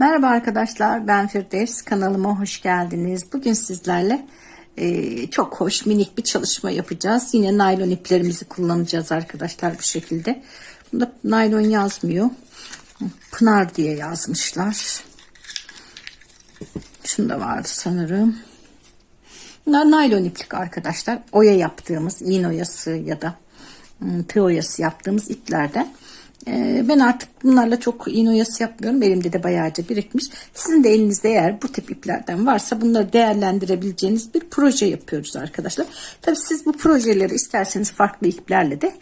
Merhaba arkadaşlar ben Firdevs kanalıma hoş geldiniz. Bugün sizlerle e, çok hoş minik bir çalışma yapacağız. Yine naylon iplerimizi kullanacağız arkadaşlar bu şekilde. Bunda naylon yazmıyor. Pınar diye yazmışlar. Şunda vardı sanırım. Bunlar naylon iplik arkadaşlar. Oya yaptığımız iğne oyası ya da ım, tığ oyası yaptığımız iplerden. Ee, ben artık bunlarla çok iğne oyası yapmıyorum. Elimde de bayağıca birikmiş. Sizin de elinizde eğer bu tip iplerden varsa bunları değerlendirebileceğiniz bir proje yapıyoruz arkadaşlar. Tabii siz bu projeleri isterseniz farklı iplerle de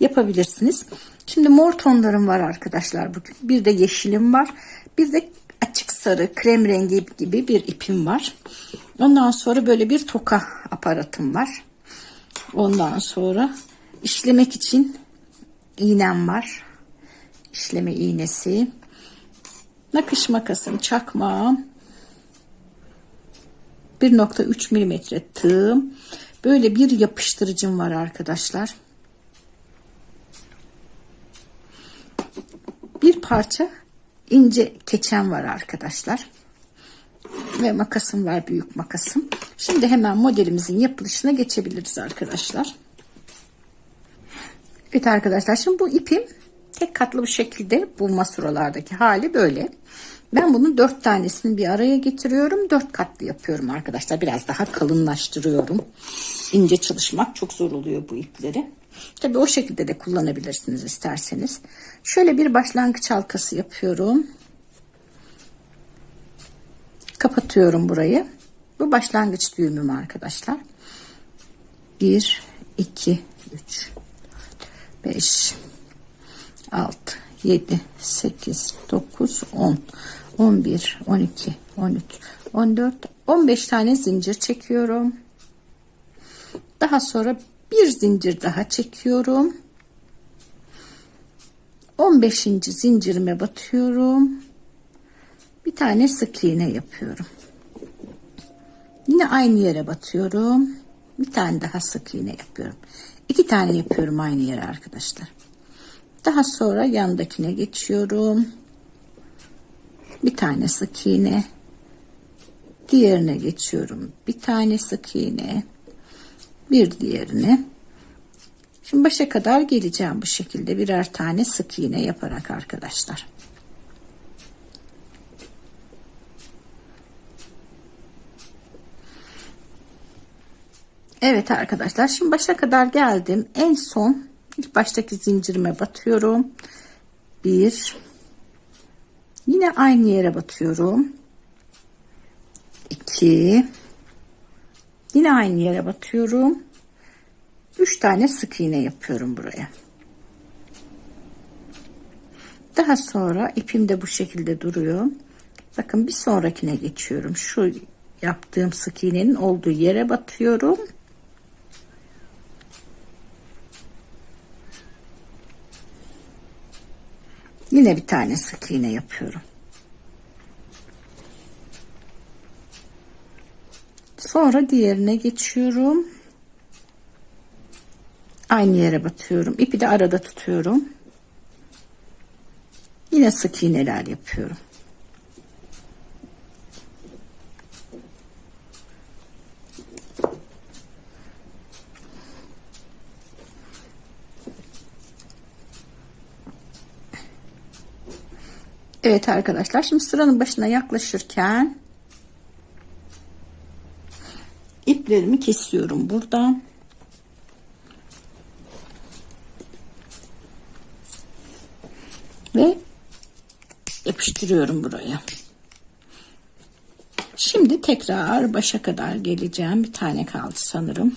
yapabilirsiniz. Şimdi mor tonlarım var arkadaşlar bugün. Bir de yeşilim var. Bir de açık sarı, krem rengi gibi bir ipim var. Ondan sonra böyle bir toka aparatım var. Ondan sonra işlemek için iğnem var. İşleme iğnesi. Nakış makasım, çakmağım. 1.3 milimetre tığım. Böyle bir yapıştırıcım var arkadaşlar. Bir parça ince keçem var arkadaşlar. Ve makasım var büyük makasım. Şimdi hemen modelimizin yapılışına geçebiliriz arkadaşlar. Evet arkadaşlar şimdi bu ipim tek katlı bir şekilde bu masuralardaki hali böyle. Ben bunun dört tanesini bir araya getiriyorum. Dört katlı yapıyorum arkadaşlar. Biraz daha kalınlaştırıyorum. İnce çalışmak çok zor oluyor bu ipleri. Tabi o şekilde de kullanabilirsiniz isterseniz. Şöyle bir başlangıç halkası yapıyorum. Kapatıyorum burayı. Bu başlangıç düğümüm arkadaşlar. 1, 2, 3, 5, 6, 7, 8, 9, 10, 11, 12, 13, 14, 15 tane zincir çekiyorum. Daha sonra bir zincir daha çekiyorum. 15. zincirime batıyorum. Bir tane sık iğne yapıyorum. Yine aynı yere batıyorum. Bir tane daha sık iğne yapıyorum. İki tane yapıyorum aynı yere arkadaşlar. Daha sonra yandakine geçiyorum. Bir tane sık iğne. Diğerine geçiyorum. Bir tane sık iğne. Bir diğerine. Şimdi başa kadar geleceğim bu şekilde birer tane sık iğne yaparak arkadaşlar. Evet arkadaşlar şimdi başa kadar geldim. En son ilk baştaki zincirime batıyorum. Bir. Yine aynı yere batıyorum. İki. Yine aynı yere batıyorum. Üç tane sık iğne yapıyorum buraya. Daha sonra ipim de bu şekilde duruyor. Bakın bir sonrakine geçiyorum. Şu yaptığım sık iğnenin olduğu yere batıyorum. Yine bir tane sık iğne yapıyorum. Sonra diğerine geçiyorum. Aynı yere batıyorum. İpi de arada tutuyorum. Yine sık iğneler yapıyorum. Evet arkadaşlar şimdi sıranın başına yaklaşırken iplerimi kesiyorum burada. Ve yapıştırıyorum buraya. Şimdi tekrar başa kadar geleceğim. Bir tane kaldı sanırım.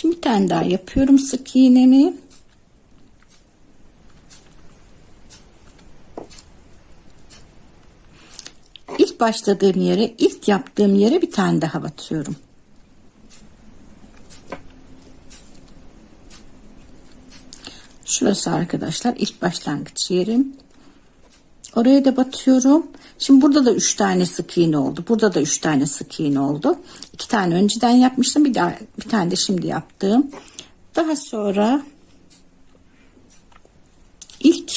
Şimdi bir tane daha yapıyorum sık iğnemi. İlk başladığım yere, ilk yaptığım yere bir tane daha batıyorum. Şurası arkadaşlar ilk başlangıç yerim. Oraya da batıyorum. Şimdi burada da 3 tane sık iğne oldu. Burada da 3 tane sık iğne oldu. 2 tane önceden yapmıştım. Bir daha bir tane de şimdi yaptım. Daha sonra ilk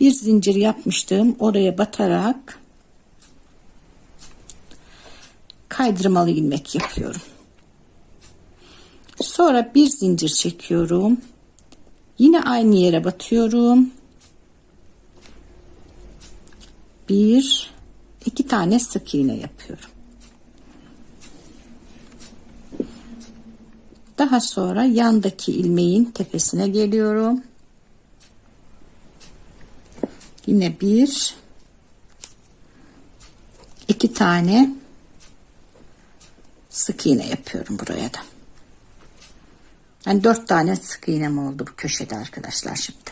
bir zincir yapmıştım. Oraya batarak kaydırmalı ilmek yapıyorum. Sonra bir zincir çekiyorum. Yine aynı yere batıyorum. Bir, iki tane sık iğne yapıyorum. Daha sonra yandaki ilmeğin tepesine geliyorum. Yine bir, iki tane sık iğne yapıyorum buraya da. Yani dört tane sık iğnem oldu bu köşede arkadaşlar şimdi.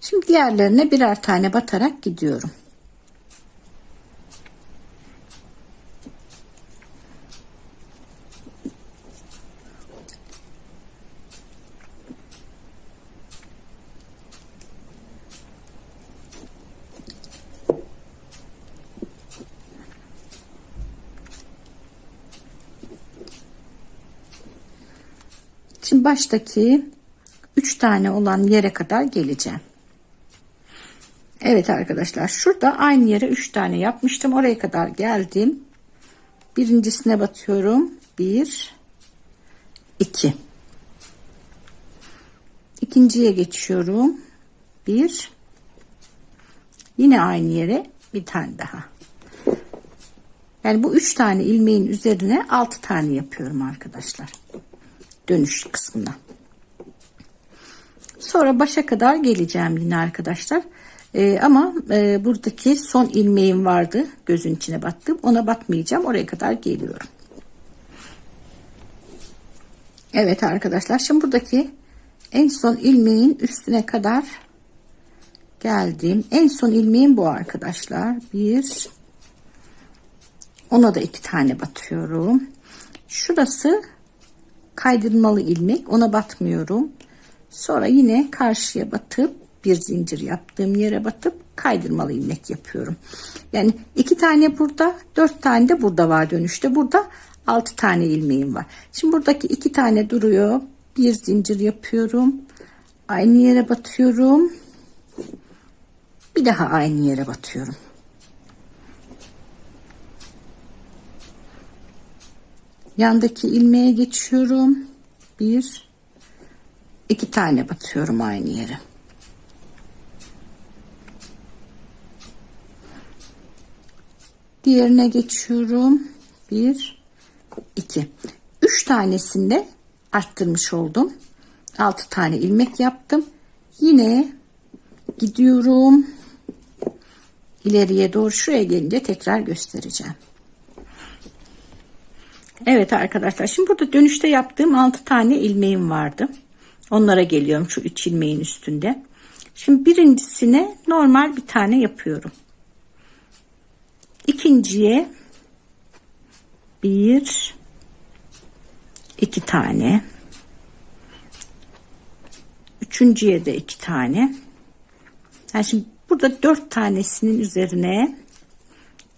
Şimdi diğerlerine birer tane batarak gidiyorum. Şimdi baştaki 3 tane olan yere kadar geleceğim. Evet arkadaşlar şurada aynı yere 3 tane yapmıştım. Oraya kadar geldim. Birincisine batıyorum. 1 2 İkinciye geçiyorum. 1 Yine aynı yere bir tane daha. Yani bu 3 tane ilmeğin üzerine 6 tane yapıyorum arkadaşlar dönüş kısmına. Sonra başa kadar geleceğim yine arkadaşlar. Ee, ama e, buradaki son ilmeğim vardı. Gözün içine battım. Ona batmayacağım. Oraya kadar geliyorum. Evet arkadaşlar. Şimdi buradaki en son ilmeğin üstüne kadar geldim. En son ilmeğim bu arkadaşlar. Bir. Ona da iki tane batıyorum. Şurası kaydırmalı ilmek. Ona batmıyorum. Sonra yine karşıya batıp bir zincir yaptığım yere batıp kaydırmalı ilmek yapıyorum. Yani iki tane burada dört tane de burada var dönüşte. Burada altı tane ilmeğim var. Şimdi buradaki iki tane duruyor. Bir zincir yapıyorum. Aynı yere batıyorum. Bir daha aynı yere batıyorum yandaki ilmeğe geçiyorum. Bir iki tane batıyorum aynı yere. Diğerine geçiyorum. Bir iki. Üç tanesinde arttırmış oldum. Altı tane ilmek yaptım. Yine gidiyorum. İleriye doğru şuraya gelince tekrar göstereceğim Evet arkadaşlar şimdi burada dönüşte yaptığım 6 tane ilmeğim vardı. Onlara geliyorum şu 3 ilmeğin üstünde. Şimdi birincisine normal bir tane yapıyorum. İkinciye bir iki tane üçüncüye de iki tane yani şimdi burada dört tanesinin üzerine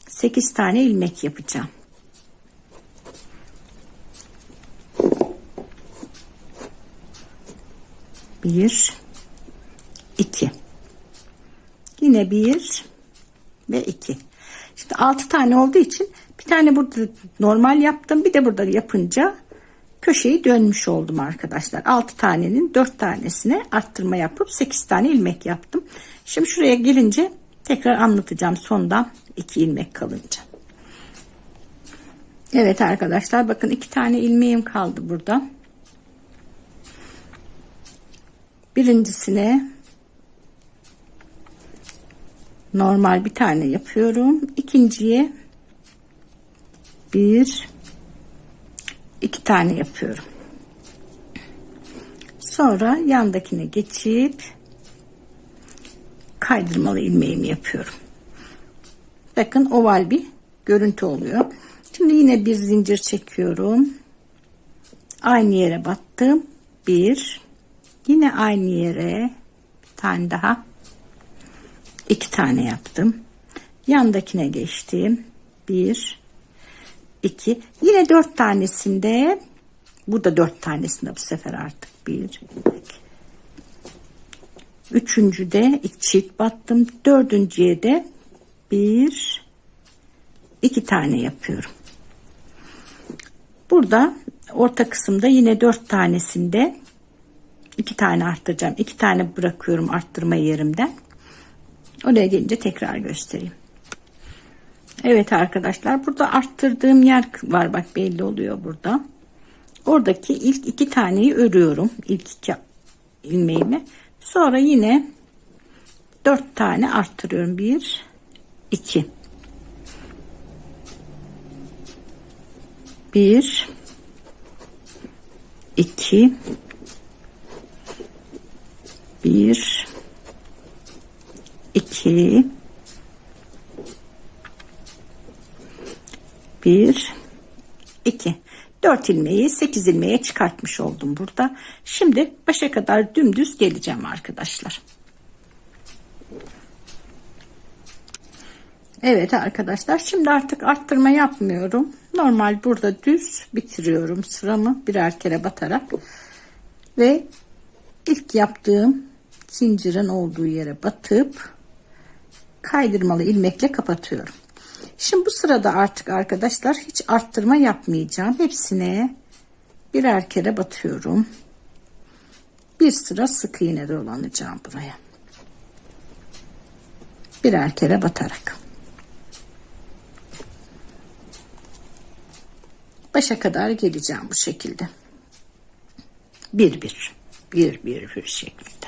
sekiz tane ilmek yapacağım bir iki. Yine bir ve iki. Şimdi altı tane olduğu için bir tane burada normal yaptım bir de burada yapınca köşeyi dönmüş oldum arkadaşlar. Altı tanenin dört tanesine arttırma yapıp sekiz tane ilmek yaptım. Şimdi şuraya gelince tekrar anlatacağım sondan iki ilmek kalınca. Evet arkadaşlar bakın iki tane ilmeğim kaldı burada birincisine normal bir tane yapıyorum. İkinciye bir iki tane yapıyorum. Sonra yandakine geçip kaydırmalı ilmeğimi yapıyorum. Bakın oval bir görüntü oluyor. Şimdi yine bir zincir çekiyorum. Aynı yere battım. Bir. Yine aynı yere bir tane daha. iki tane yaptım. Yandakine geçtim. Bir. iki. Yine dört tanesinde burada dört tanesinde bu sefer artık bir. Üçüncüde iki çift battım. Dördüncüye de bir iki tane yapıyorum. Burada orta kısımda yine dört tanesinde iki tane arttıracağım. iki tane bırakıyorum arttırma yerimden. Oraya gelince tekrar göstereyim. Evet arkadaşlar burada arttırdığım yer var bak belli oluyor burada. Oradaki ilk iki taneyi örüyorum. İlk iki ilmeğimi. Sonra yine dört tane arttırıyorum. Bir, iki. Bir, iki, bir, iki, bir, iki. Dört ilmeği sekiz ilmeğe çıkartmış oldum burada. Şimdi başa kadar dümdüz geleceğim arkadaşlar. Evet arkadaşlar şimdi artık arttırma yapmıyorum. Normal burada düz bitiriyorum sıramı birer kere batarak ve ilk yaptığım zincirin olduğu yere batıp kaydırmalı ilmekle kapatıyorum. Şimdi bu sırada artık arkadaşlar hiç arttırma yapmayacağım. Hepsine birer kere batıyorum. Bir sıra sık iğne dolanacağım buraya. Birer kere batarak. Başa kadar geleceğim bu şekilde. Bir bir. Bir bir bir şeklinde.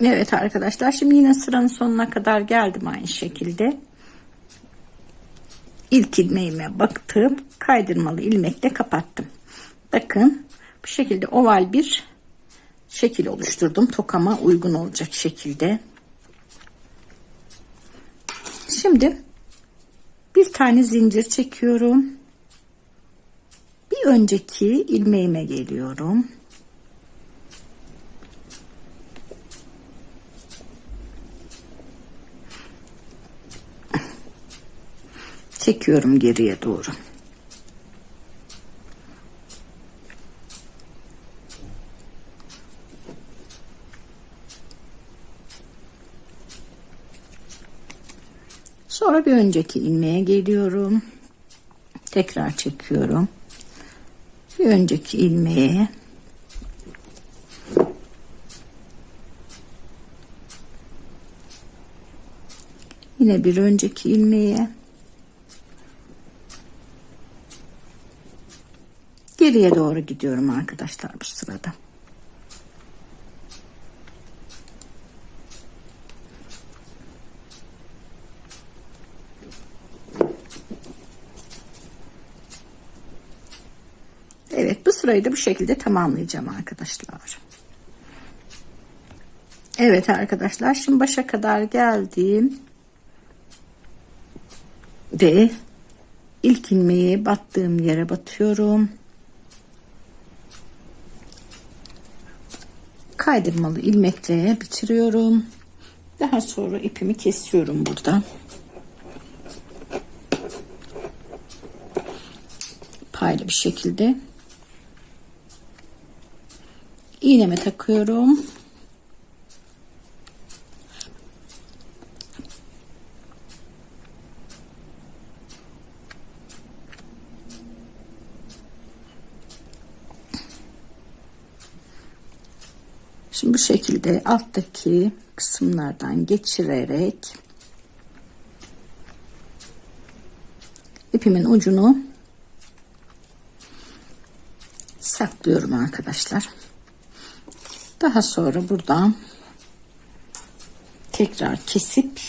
Evet arkadaşlar şimdi yine sıranın sonuna kadar geldim aynı şekilde. İlk ilmeğime baktım kaydırmalı ilmekle kapattım. Bakın bu şekilde oval bir şekil oluşturdum. Tokama uygun olacak şekilde. Şimdi bir tane zincir çekiyorum. Bir önceki ilmeğime geliyorum. Çekiyorum geriye doğru. Sonra bir önceki ilmeğe geliyorum. Tekrar çekiyorum. Bir önceki ilmeğe Yine bir önceki ilmeğe geriye doğru gidiyorum arkadaşlar bu sırada. Evet bu sırayı da bu şekilde tamamlayacağım arkadaşlar. Evet arkadaşlar şimdi başa kadar geldim. Ve ilk ilmeği battığım yere batıyorum. Kaydırmalı ilmekle bitiriyorum. Daha sonra ipimi kesiyorum burada. Paylı bir şekilde. iğneme takıyorum. Şekilde alttaki kısımlardan geçirerek ipimin ucunu saklıyorum arkadaşlar. Daha sonra buradan tekrar kesip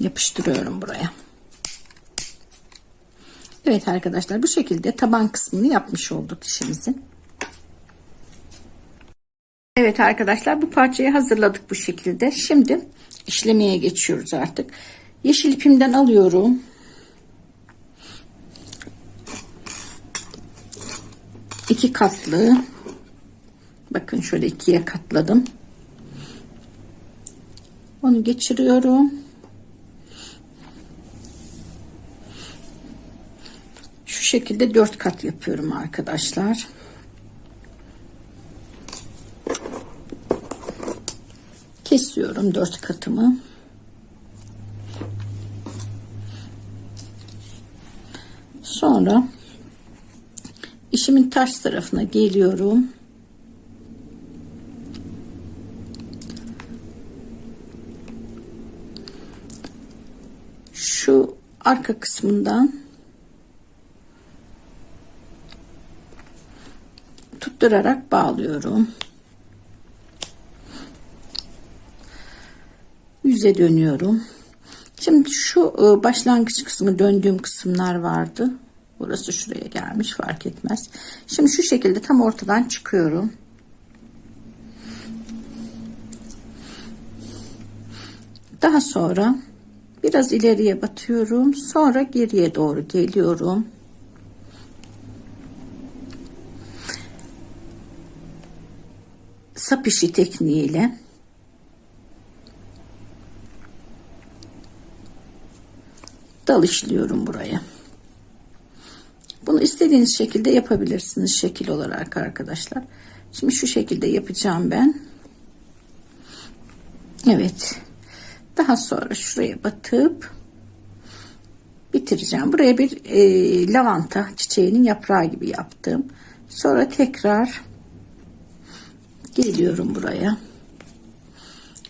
yapıştırıyorum buraya. Evet arkadaşlar bu şekilde taban kısmını yapmış olduk işimizin. Evet arkadaşlar bu parçayı hazırladık bu şekilde. Şimdi işlemeye geçiyoruz artık. Yeşil ipimden alıyorum. iki katlı bakın şöyle ikiye katladım onu geçiriyorum şekilde dört kat yapıyorum arkadaşlar. Kesiyorum dört katımı. Sonra işimin ters tarafına geliyorum. Şu arka kısmından tutturarak bağlıyorum. Yüze dönüyorum. Şimdi şu e, başlangıç kısmı döndüğüm kısımlar vardı. Burası şuraya gelmiş fark etmez. Şimdi şu şekilde tam ortadan çıkıyorum. Daha sonra biraz ileriye batıyorum. Sonra geriye doğru geliyorum. Sap işi tekniğiyle dal buraya. Bunu istediğiniz şekilde yapabilirsiniz şekil olarak arkadaşlar. Şimdi şu şekilde yapacağım ben. Evet. Daha sonra şuraya batıp bitireceğim. Buraya bir e, lavanta çiçeğinin yaprağı gibi yaptım. Sonra tekrar geliyorum buraya.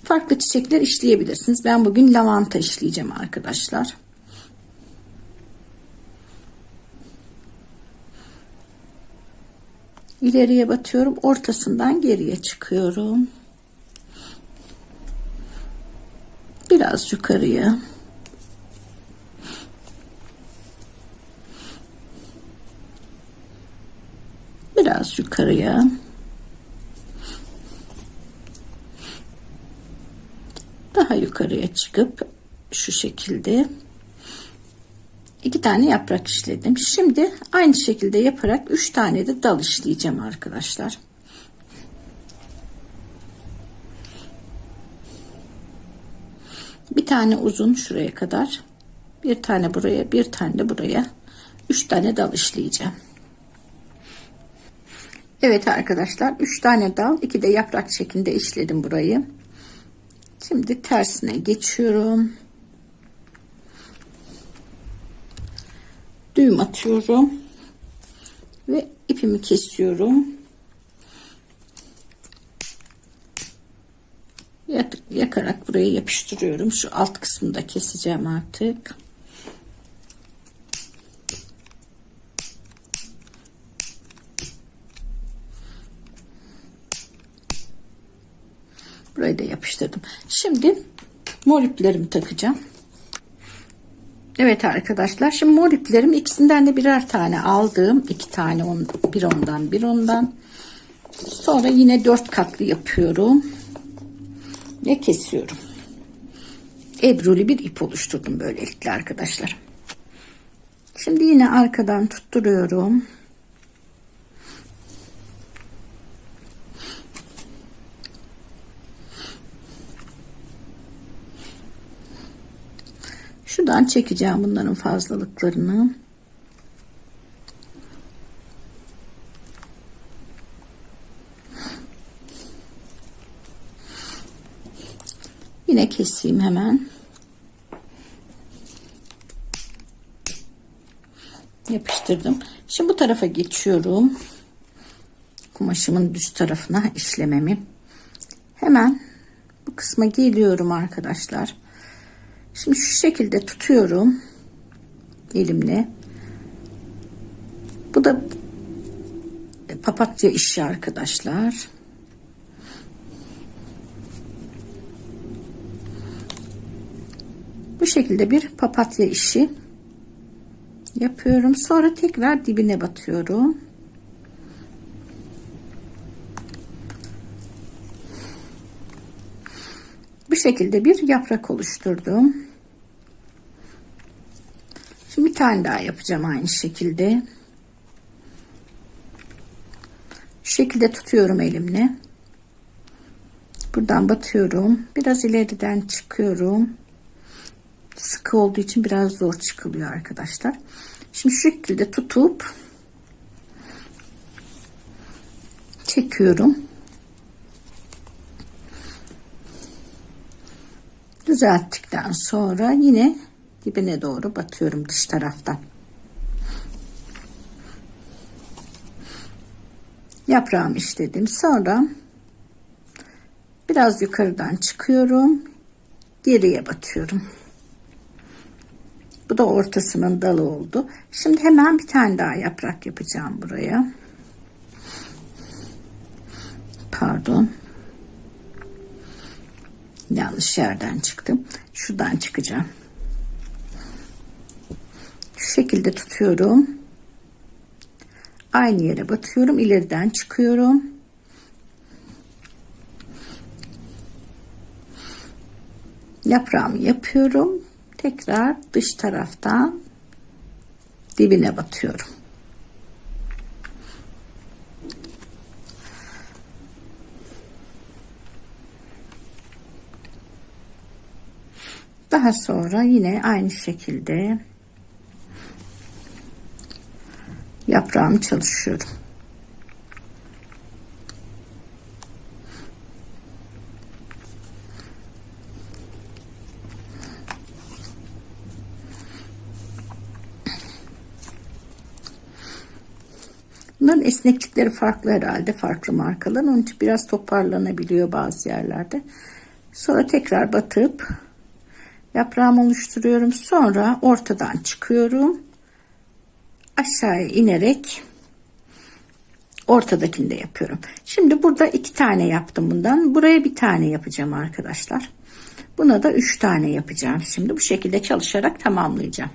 Farklı çiçekler işleyebilirsiniz. Ben bugün lavanta işleyeceğim arkadaşlar. ileriye batıyorum ortasından geriye çıkıyorum biraz yukarıya biraz yukarıya daha yukarıya çıkıp şu şekilde iki tane yaprak işledim. Şimdi aynı şekilde yaparak üç tane de dal işleyeceğim arkadaşlar. Bir tane uzun şuraya kadar. Bir tane buraya, bir tane de buraya. Üç tane dal işleyeceğim. Evet arkadaşlar, üç tane dal, iki de yaprak şeklinde işledim burayı. Şimdi tersine geçiyorum. düğüm atıyorum. Ve ipimi kesiyorum. Yakarak buraya yapıştırıyorum. Şu alt kısmını da keseceğim artık burayı yapıştırdım şimdi mor iplerimi takacağım Evet arkadaşlar şimdi mor iplerim ikisinden de birer tane aldım. iki tane on, bir ondan bir ondan. Sonra yine dört katlı yapıyorum. Ve kesiyorum. Ebruli bir ip oluşturdum böylelikle arkadaşlar. Şimdi yine arkadan tutturuyorum. Şuradan çekeceğim bunların fazlalıklarını. Yine keseyim hemen. Yapıştırdım. Şimdi bu tarafa geçiyorum. Kumaşımın düz tarafına işlememi. Hemen bu kısma geliyorum arkadaşlar. Şimdi şu şekilde tutuyorum elimle. Bu da papatya işi arkadaşlar. Bu şekilde bir papatya işi yapıyorum. Sonra tekrar dibine batıyorum. Bu şekilde bir yaprak oluşturdum. Şimdi bir tane daha yapacağım aynı şekilde. şekilde tutuyorum elimle. Buradan batıyorum. Biraz ileriden çıkıyorum. Sıkı olduğu için biraz zor çıkılıyor arkadaşlar. Şimdi şu şekilde tutup çekiyorum. Düzelttikten sonra yine dibine doğru batıyorum dış taraftan. Yaprağımı işledim. Sonra biraz yukarıdan çıkıyorum. Geriye batıyorum. Bu da ortasının dalı oldu. Şimdi hemen bir tane daha yaprak yapacağım buraya. Pardon. Yanlış yerden çıktım. Şuradan çıkacağım. Şu şekilde tutuyorum. Aynı yere batıyorum. ileriden çıkıyorum. Yaprağımı yapıyorum. Tekrar dış taraftan dibine batıyorum. Daha sonra yine aynı şekilde yaprağımı çalışıyorum. Bunların esneklikleri farklı herhalde farklı markalar. Onun için biraz toparlanabiliyor bazı yerlerde. Sonra tekrar batıp yaprağımı oluşturuyorum. Sonra ortadan çıkıyorum. Aşağıya inerek ortadakini de yapıyorum. Şimdi burada iki tane yaptım bundan. Buraya bir tane yapacağım arkadaşlar. Buna da üç tane yapacağım. Şimdi bu şekilde çalışarak tamamlayacağım.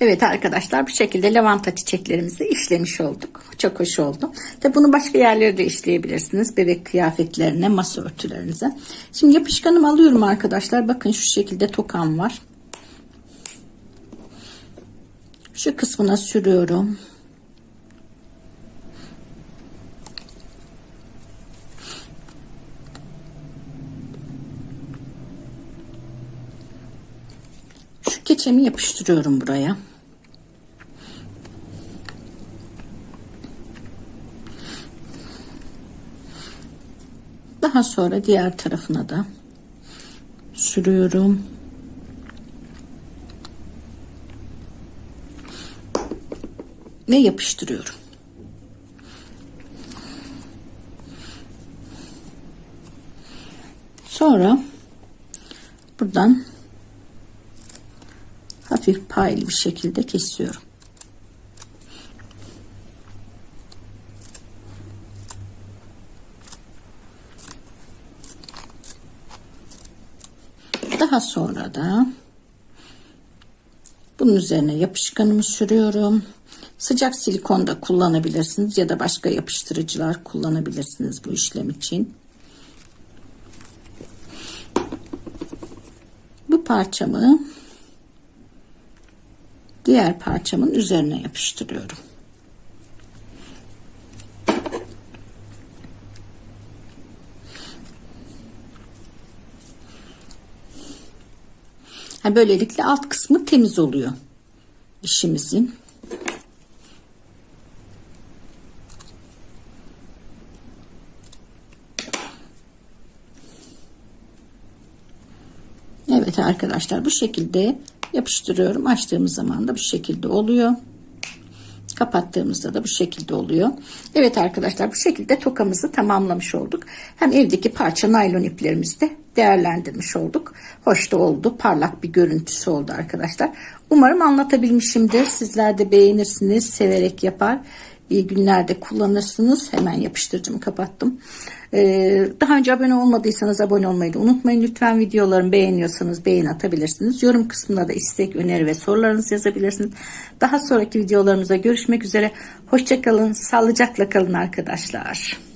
Evet arkadaşlar bu şekilde lavanta çiçeklerimizi işlemiş olduk. Çok hoş oldu. Tabi bunu başka yerlere de işleyebilirsiniz. Bebek kıyafetlerine, masa örtülerinize. Şimdi yapışkanımı alıyorum arkadaşlar. Bakın şu şekilde tokam var. Şu kısmına sürüyorum. Şu keçemi yapıştırıyorum buraya. Daha sonra diğer tarafına da sürüyorum. Ve yapıştırıyorum. Sonra buradan hafif paylı bir şekilde kesiyorum. Daha sonra da bunun üzerine yapışkanımı sürüyorum. Sıcak silikon da kullanabilirsiniz ya da başka yapıştırıcılar kullanabilirsiniz bu işlem için. Bu parçamı diğer parçamın üzerine yapıştırıyorum. Böylelikle alt kısmı temiz oluyor işimizin. Evet arkadaşlar bu şekilde yapıştırıyorum. Açtığımız zaman da bu şekilde oluyor. Kapattığımızda da bu şekilde oluyor. Evet arkadaşlar bu şekilde tokamızı tamamlamış olduk. Hem evdeki parça naylon iplerimizi de değerlendirmiş olduk. Hoş da oldu. Parlak bir görüntüsü oldu arkadaşlar. Umarım anlatabilmişimdir. Sizler de beğenirsiniz. Severek yapar. İyi günlerde kullanırsınız. Hemen yapıştırıcımı kapattım. Ee, daha önce abone olmadıysanız abone olmayı da unutmayın. Lütfen videolarımı beğeniyorsanız beğen atabilirsiniz. Yorum kısmında da istek, öneri ve sorularınızı yazabilirsiniz. Daha sonraki videolarımıza görüşmek üzere. Hoşçakalın. Sağlıcakla kalın arkadaşlar.